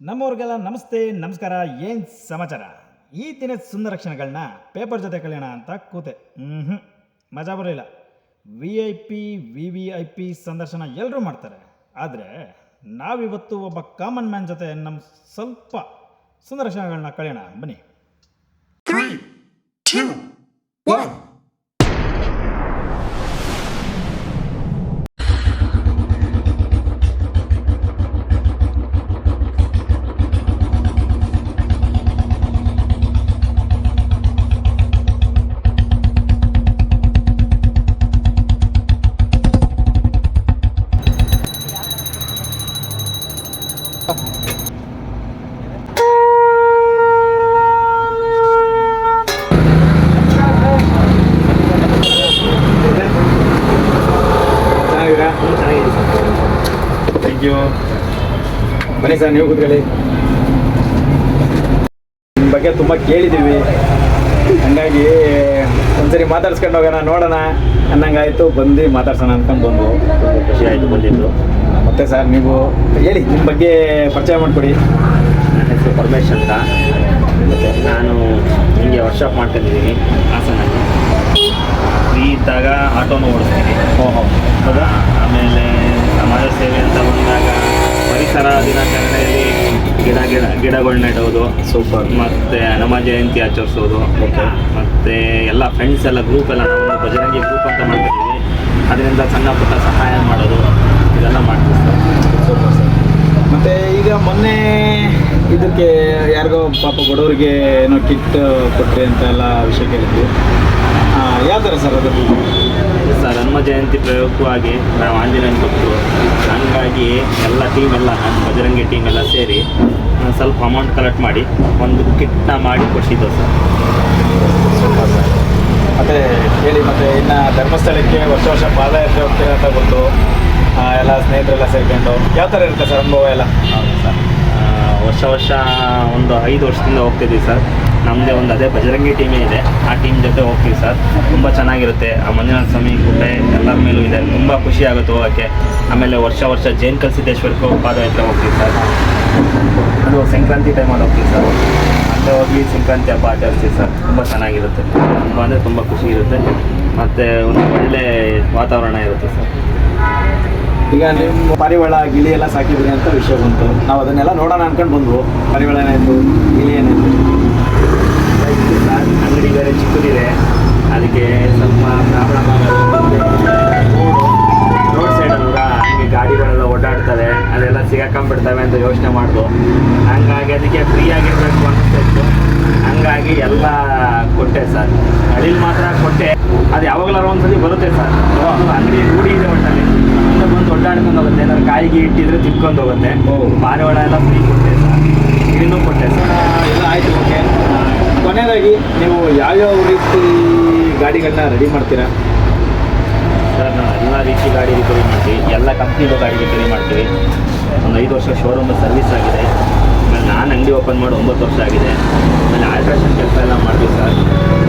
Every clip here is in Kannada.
ನಮ್ಮವ್ರಿಗೆಲ್ಲ ನಮಸ್ತೆ, ನಮಸ್ಕಾರ, ಏನು ಸಮಾಚಾರ? ಈ ದಿನದ ಸುಂದರ ಕ್ಷಣಗಳನ್ನ ಪೇಪರ್ ಜೊತೆ ಕಲಿಯೋಣ ಅಂತ ಕೂತೆ. ಹ್ಞೂ ಮಜಾ ಬರಲಿಲ್ಲ. V I P V V I P ಸಂದರ್ಶನ ಎಲ್ಲರೂ ಮಾಡ್ತಾರೆ. ಆದರೆ ನಾವಿವತ್ತು ಒಬ್ಬ ಕಾಮನ್ ಮ್ಯಾನ್ ಜೊತೆ ನಮ್ಮ ಸ್ವಲ್ಪ ಸುಂದರ ಕ್ಷಣಗಳನ್ನ ಕಳೆಯೋಣ. ಬನ್ನಿ. ಬನ್ನಿ ಸರ್, ನೀವು ಕೂತ್ಕೊಳ್ಳಿ. ನಿಮ್ಮ ಬಗ್ಗೆ ತುಂಬ ಕೇಳಿದ್ದೀವಿ ಹಂಗಾಗಿ ಒಂದ್ಸರಿ ಮಾತಾಡ್ಸ್ಕೊಂಡು ಹೋಗೋಣ, ನೋಡೋಣ ಅನ್ನಂಗಾಯ್ತು. ಬಂದು ಮಾತಾಡ್ಸೋಣ ಅಂದ್ಕೊಂಡು ಬಂದು ಖುಷಿ ಆಯಿತು ಬಂದಿದ್ದು. ಮತ್ತೆ ಸರ್ ನೀವು ಹೇಳಿ ನಿಮ್ಮ ಬಗ್ಗೆ ಪರಿಚಯ ಮಾಡಿಕೊಡಿ. ನನ್ನ ಹೆಸರು ಪರಮೇಶ್ ಅಂತ. ಮತ್ತು ನಾನು ಹಿಂಗೆ ವರ್ಕ್ಶಾಪ್ ಮಾಡ್ಕೊಂಡಿದ್ದೀನಿ ಹಾಸನಲ್ಲಿ. ಫ್ರೀ ಇದ್ದಾಗ ಆಟೋನ ಓಡಿಸ್ತೀನಿ. ಓಹೋ. ಹೌದಾ? ಆಮೇಲೆ ಸಮಾಜ ಸೇವೆ ಅಂತ ಬಂದಾಗ ಪರಿಸರ ದಿನಾಚರಣೆಯಲ್ಲಿ ಗಿಡ ಗಿಡ ಗಿಡಗಳು ನೆಡೋದು ಸೂಪರ್ ಮತ್ತು ಹನುಮ ಜಯಂತಿ ಆಚರಿಸೋದು ಓಕೆ ಮತ್ತು ಎಲ್ಲ ಫ್ರೆಂಡ್ಸ್ ಎಲ್ಲ ಗ್ರೂಪ್ ಎಲ್ಲ ನಾವು ಬಜರಂಗಿ ಗ್ರೂಪ್ ಅಂತ ಮಾಡ್ತಿದ್ದೀವಿ. ಅದರಿಂದ ಸಣ್ಣ ಪುಟ್ಟ ಸಹಾಯ ಮಾಡೋದು. ಇದೆಲ್ಲ ಮಾಡ್ತೀವಿ ಸರ್. ಸೂಪರ್ ಸರ್ ಮತ್ತೆ ಈಗ ಮೊನ್ನೆ ಇದಕ್ಕೆ ಯಾರಿಗೋ ಪಾಪ ಬಡವರಿಗೆ ಏನೋ ಕಿಟ್ ಕೊಟ್ಟರೆ ಅಂತ ಎಲ್ಲ ವಿಷಯ ಕೇಳಿದ್ವಿ. ಯಾವ ಥರ ಸರ್ ಅದು? ಸರ್ ಹನುಮ ಜಯಂತಿ ಪ್ರಯೋಗವಾಗಿ ನಾವು ಆಂಜನೇಯನ ಕೊಟ್ಟರು ಹಂಗಾಗಿ ಎಲ್ಲ ಟೀಮ್ ಎಲ್ಲ ನಮ್ಮ ಬಜರಂಗಿ ಟೀಮ್ ಎಲ್ಲ ಸೇರಿ ಸ್ವಲ್ಪ ಅಮೌಂಟ್ ಕಲೆಕ್ಟ್ ಮಾಡಿ ಒಂದು ಕಿಟ್ನ ಮಾಡಿ ಕೊಟ್ಟಿದ್ದೆವು ಸರ್. Super sir. ಮತ್ತು ಹೇಳಿ ಮತ್ತು ಇನ್ನು ಧರ್ಮಸ್ಥಳಕ್ಕೆ ವರ್ಷ ವರ್ಷ ಪಾದಯಾತ್ರೆ ಹೋಗ್ತೀರಾ ಅಂತ ಗೊತ್ತು ಎಲ್ಲ ಸ್ನೇಹಿತರೆಲ್ಲ ಸೇರ್ಕೊಂಡು. ಯಾವ ಥರ ಇರುತ್ತೆ ಸರ್ ಅನುಭವ ಎಲ್ಲ? ಸರ್. ವರ್ಷ ವರ್ಷ ಒಂದು ಐದು ವರ್ಷದಿಂದ ಹೋಗ್ತಿದ್ದೀವಿ ಸರ್. ನಮ್ಮದೇ ಒಂದು ಅದೇ ಬಜರಂಗಿ ಟೀಮೇ ಇದೆ. ಆ ಟೀಮ್ ಜೊತೆ ಹೋಗ್ತೀವಿ ಸರ್. ತುಂಬ ಚೆನ್ನಾಗಿರುತ್ತೆ. ಆ ಮಂಜುನಾಥ ಸ್ವಾಮಿ ಗುಡ್ಡೆ ಎಲ್ಲರ ಮೇಲೂ ಇದೆ. ತುಂಬ ಖುಷಿ ಆಗುತ್ತೆ ಹೋಗೋಕ್ಕೆ. ಆಮೇಲೆ ವರ್ಷ ವರ್ಷ ಜೈನ್ ಕಲ್ಸಿದ್ದೇಶ್ವರಕ್ಕೂ ಪಾದಯಾತ್ರೆ ಹೋಗ್ತೀವಿ ಸರ್. ಅದು ಸಂಕ್ರಾಂತಿ ಟೈಮಲ್ಲಿ ಹೋಗ್ತೀವಿ ಸರ್. ಅಲ್ಲೇ ಹೋಗಿ ಸಂಕ್ರಾಂತಿ ಹಬ್ಬ ಆಚರಿಸ್ತೀವಿ ಸರ್. ತುಂಬ ಚೆನ್ನಾಗಿರುತ್ತೆ. ತುಂಬ ಅಂದರೆ ತುಂಬ ಖುಷಿ ಇರುತ್ತೆ. ಮತ್ತು ಒಂದು ಒಳ್ಳೆ ವಾತಾವರಣ ಇರುತ್ತೆ ಸರ್. ಈಗ ನಿಮ್ಮ ಪರಿವಳ ಗಿಳಿ ಎಲ್ಲ ಸಾಕಿದ್ರಿ ಅಂತ ವಿಷಯ ಬಂತು. ನಾವು ಅದನ್ನೆಲ್ಲ ನೋಡೋಣ ಅನ್ಕೊಂಡು ಬಂದ್ವು. ಪರಿವಳ ಏನಾಯಿತು ಗಿಳಿ ಏನಾಯಿತು ಅಂಗಡಿ ಬೇರೆ ಚಿಕ್ಕದಿದೆ. ಅದಕ್ಕೆ ಸ್ವಲ್ಪ ಪ್ರಾಬ್ಲಮ್ ಆಗೋದು ರೋಡ್ ಸೈಡ್ ಹಂಗೆ ಗಾಡಿಗಳೆಲ್ಲ ಓಡಾಡ್ತವೆ. ಅದೆಲ್ಲ ಸಿಗಾಕೊಂಡ್ಬಿಡ್ತವೆ ಅಂತ ಯೋಚನೆ ಮಾಡ್ದು. ಹಂಗಾಗಿ ಅದಕ್ಕೆ ಫ್ರೀ ಆಗಿರ್ಬೇಕು ಅನಿಸ್ತಿತ್ತು ಹಂಗಾಗಿ ಎಲ್ಲ ಕೊಟ್ಟೆ ಸರ್. ಅಡಿಲ್ ಮಾತ್ರ ಕೊಟ್ಟೆ. ಅದು ಯಾವಾಗಲಾರು ಒಂದ್ಸತಿ ಬರುತ್ತೆ ಸರ್. ಅಂಗಡಿ ರೂಢಿ ಇದೆ ಒಟ್ಟಲ್ಲಿ ಮುಂದೆ ಬಂದು ಒಡ್ಡಾಡ್ಕೊಂಡು ಹೋಗುತ್ತೆ. ಏನಾದ್ರು ಕಾಯಿಗೆ ಇಟ್ಟಿದ್ರೆ ತಿನ್ಕೊಂಡು ಹೋಗುತ್ತೆ. ಪಾರಿವಾಳ ಎಲ್ಲ ಫ್ರೀ ಕೊಟ್ಟೆ ಸರ್. ಇನ್ನೂ ಕೊಟ್ಟೆ ಸರ್. ಎಲ್ಲ ಆಯಿತು ಓಕೆ. ಕೊನೆಯದಾಗಿ ನೀವು ಯಾವ್ಯಾವ ರೀತಿ ಗಾಡಿಗಳನ್ನ ರೆಡಿ ಮಾಡ್ತೀರಾ? ಸರ್ ನಾವು ಎಲ್ಲ ರೀತಿ ಗಾಡಿ ರಿಪೇರಿ ಮಾಡ್ತೀವಿ. ಎಲ್ಲ ಕಂಪ್ನಿದು ಗಾಡಿ ರಿಪೇರಿ ಮಾಡ್ತೀವಿ. ಒಂದು ಐದು ವರ್ಷ ಶೋರೂಮ್ ಸರ್ವಿಸ್ ಆಗಿದೆ. ನಾನು ಅಂಗಡಿ ಓಪನ್ ಮಾಡಿ ಒಂಬತ್ತು ವರ್ಷ ಆಗಿದೆ. ಆಮೇಲೆ ಆಲ್ಟ್ರೇಷನ್ ಕೆಲಸ ಎಲ್ಲ ಮಾಡ್ತೀವಿ ಸರ್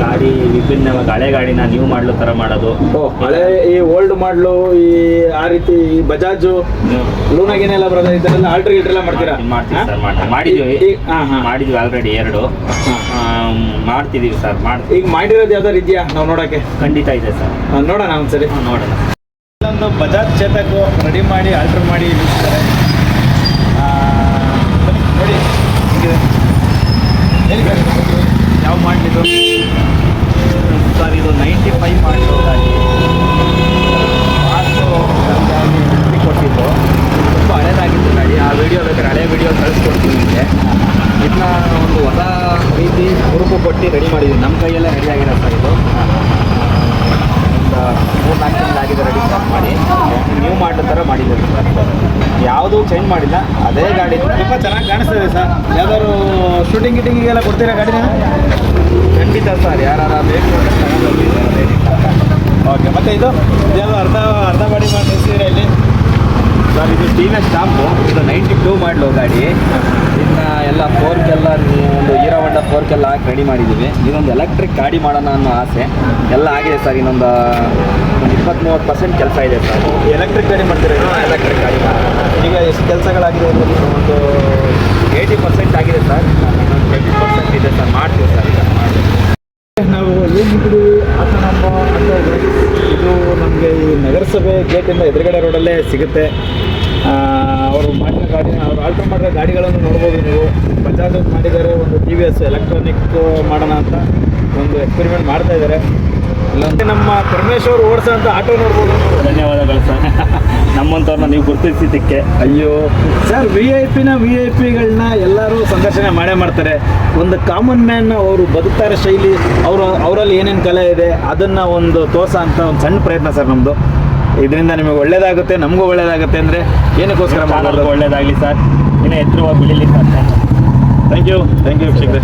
ಗಾಡಿ ವಿಭಿನ್ನ ಹಳೆ ಗಾಡಿನ ನೀವು ಮಾಡಲು ಥರ ಮಾಡೋದು. ಓ ಹಳೆ ಈ ಓಲ್ಡ್ ಮಾಡಲು ಈ ಆ ರೀತಿ ಈ ಬಜಾಜು ಲೂನಾಗೇನೆಲ್ಲ ಬರೋದು ಇದನ್ನೆಲ್ಲ ಆಲ್ಟ್ರ್ ಗಿಲ್ಟ್ರ್ ಎಲ್ಲ ಮಾಡ್ತೀರಾ? ಮಾಡ್ತೀವಿ ಸರ್ ಮಾಡ್ತೀವಿ. ಮಾಡಿದ್ವಿ. ಈ- ಹಾಂ ಹಾಂ. ಮಾಡಿದ್ವಿ ಆಲ್ರೆಡಿ ಎರಡು. ಆಮ್, ಮಾಡ್ತಿದ್ದೀವಿ ಸರ್ ಮಾಡ್ತೀವಿ. ಈಗ ಮಾಡಿರೋದು ಯಾವ್ದಾರು ಇದೆಯಾ ನಾವು ನೋಡೋಕ್ಕೆ? ಖಂಡಿತ ಇದೆ ಸರ್ ನೋಡೋಣ ಒಂದ್ಸರಿ. ನೋಡೋಣ. ಇಲ್ಲೊಂದು ಬಜಾಜ್ ಚೇತಕ್ ರೆಡಿ ಮಾಡಿ ಆಲ್ಟ್ರ್ ಮಾಡಿ ನಿಲ್ಲಿಸ್ತಾರೆ ಆ, ಬನ್ನಿ, ನೋಡಿ ಹೇಗಿದೆ ಹೇಳಿ ಸರ್ ಇದ್ರ ಬಗ್ಗೆ. ಯಾವ ಮಾಡಲಿದ್ದು ಸರ್ ಇದು ನೈಂಟಿ ಫೈವ್ ಮಾಡಲು ಗಾಡಿ ಮಾರ್ಚು ಗಾಡಿ ಎಲೆಕ್ಟ್ರಿಕ್ ಕೊಟ್ಟಿದ್ದು ತುಂಬ ಹಳೇದಾಗಿತ್ತು ಗಾಡಿ ಆ ವಿಡಿಯೋ ಬೇಕಾದ್ರೆ ಹಳೆ ವಿಡಿಯೋ ಕಳಿಸ್ಕೊಡ್ತೀನಿ ನಿಮಗೆ ಇದನ್ನ ಒಂದು ಹೊಸ ರೀತಿ ಹುರುಪು ಕೊಟ್ಟು ರೆಡಿ ಮಾಡಿದ್ದೀವಿ ನಮ್ಮ ಕೈಯಲ್ಲೇ ರೆಡಿ ಆಗಿರೋ ಸರ್ ಇದು ಒಂದು ಮೂರು ನಾಲ್ಕು ತಿಂಗಳಾಗಿದೆ ರೆಡಿ ಮಾಡಿ ನೀವು ಮಾಡೋ ಥರ ಮಾಡಿದ್ದೀವಿ ಸರ್ ಯಾವುದೂ ಚೇಂಜ್ ಮಾಡಿಲ್ಲ. ಅದೇ ಗಾಡಿ. ತುಂಬ ಚೆನ್ನಾಗಿ ಕಾಣಿಸ್ತದೆ ಸರ್. ಯಾವ್ದಾದ್ರು ಶೂಟಿಂಗ್ ಗಿಟಿಂಗಿಗೆಲ್ಲ ಕೊಡ್ತೀರಾ ಗಾಡಿನ? ಖಂಡಿತ ಸರ್ ಯಾರು ಬೇಕು ಓಕೆ ಮತ್ತೆ ಇದು? ಇದೆಲ್ಲ ಅರ್ಧ ಅರ್ಧ ಬಾಡಿ ಮಾಡಿ ಮಾಡಿಸ್ತೀರ ಇಲ್ಲಿ? ಸರ್ ಇದು ಟೀನ ಸ್ಟಾಂಪು. ಇದು ನೈಂಟಿ ಟೂ ಮಾಡಲು ಗಾಡಿ. ಇನ್ನು ಎಲ್ಲ ಫೋರ್ಕೆಲ್ಲ ಒಂದು ಹೀರೋ ಫೋರ್ಕ್ ಎಲ್ಲ ಹಾಕಿ ರೆಡಿ ಮಾಡಿದ್ದೀವಿ ಇನ್ನೊಂದು ಎಲೆಕ್ಟ್ರಿಕ್ ಗಾಡಿ ಮಾಡೋಣ ಅನ್ನೋ ಆಸೆ. ಎಲ್ಲ ಆಗಿದೆ ಸರ್ ಇನ್ನೊಂದು ಒಂದು ಇಪ್ಪತ್ತ್ ಮೂವತ್ತು ಪರ್ಸೆಂಟ್ ಕೆಲಸ ಇದೆ ಸರ್. ಎಲೆಕ್ಟ್ರಿಕ್ ಗಾಡಿ ಮಾಡ್ತೀರಾ? ಎಲೆಕ್ಟ್ರಿಕ್ ಗಾಡಿ ಈಗ ಎಷ್ಟು ಕೆಲಸಗಳಾಗಿದೆ? ಒಂದು ಏಯ್ಟಿ ಪರ್ಸೆಂಟ್ ಆಗಿದೆ ಸರ್. ಇನ್ನೊಂದು ಟ್ವೆಂಟಿ ಪರ್ಸೆಂಟ್ ಇದೆ ಸರ್. ಮಾಡ್ತೀವಿ ಸರ್ ಈಗ ನಾವು ಏನು ಬಿಡಿ ಆತನಮ್ಮ ಅಂತ ಇದು ನಮಗೆ ಈ ನಗರಸಭೆ ಗೇಟಿಂದ ಎದುರುಗಡೆ ರೋಡಲ್ಲೇ ಸಿಗುತ್ತೆ. ಅವರು ಮಾಡಿದ ಗಾಡಿ ಅವರು ಆಲ್ಟರ್ ಮಾಡಿದ ಗಾಡಿಗಳನ್ನು ನೋಡ್ಬೋದು ನೀವು. ಬಜಾಜ್ ಅವ್ರು ಮಾಡಿದ್ದಾರೆ ಒಂದು ಟಿ ವಿ ಎಸ್ ಎಲೆಕ್ಟ್ರಾನಿಕ್ ಮಾಡೋಣ ಅಂತ ಒಂದು ಎಕ್ಸ್ಪೆರಿಮೆಂಟ್ ಮಾಡ್ತಾ ಇದ್ದಾರೆ. ಇಲ್ಲಂದ್ರೆ ನಮ್ಮ ಪರಮೇಶ್ವರ್ ಓಡಿಸೋ ಅಂತ ಆಟೋ ನೋಡ್ಬೋದು. ಧನ್ಯವಾದಗಳು ಸರ್. ನಮ್ಮಂಥವ್ರನ್ನ ನೀವು ಗುರುತಿಸಿದ್ದಕ್ಕೆ. ಅಯ್ಯೋ. ಸರ್ ವಿ ಐ ಪಿನ ವಿ ಐ ಪಿಗಳನ್ನ ಎಲ್ಲರೂ ಸಂದರ್ಶನ ಮಾಡೇ ಮಾಡ್ತಾರೆ. ಒಂದು ಕಾಮನ್ ಮ್ಯಾನ್ ಅವರು ಬದುಕ್ತಾರೆ ಶೈಲಿ ಅವರು ಅವರಲ್ಲಿ ಏನೇನು ಕಲೆ ಇದೆ ಅದನ್ನು ಒಂದು ತೋರ್ಸೋ ಅಂತ ಒಂದು ಸಣ್ಣ ಪ್ರಯತ್ನ ಸರ್ ನಮ್ಮದು ಇದರಿಂದ ನಿಮಗೆ ಒಳ್ಳೇದಾಗುತ್ತೆ ನಮಗೂ ಒಳ್ಳೇದಾಗುತ್ತೆ ಅಂದರೆ ಏನಕ್ಕೋಸ್ಕರ ಮಾಡೋದು ಒಳ್ಳೇದಾಗಲಿ ಸರ್. ಇನ್ನೂ ಎತ್ತರವಾಗಿ ಬೆಳೀಲಿ sir. Thank you thank you ವೀಕ್ಷಕರೇ.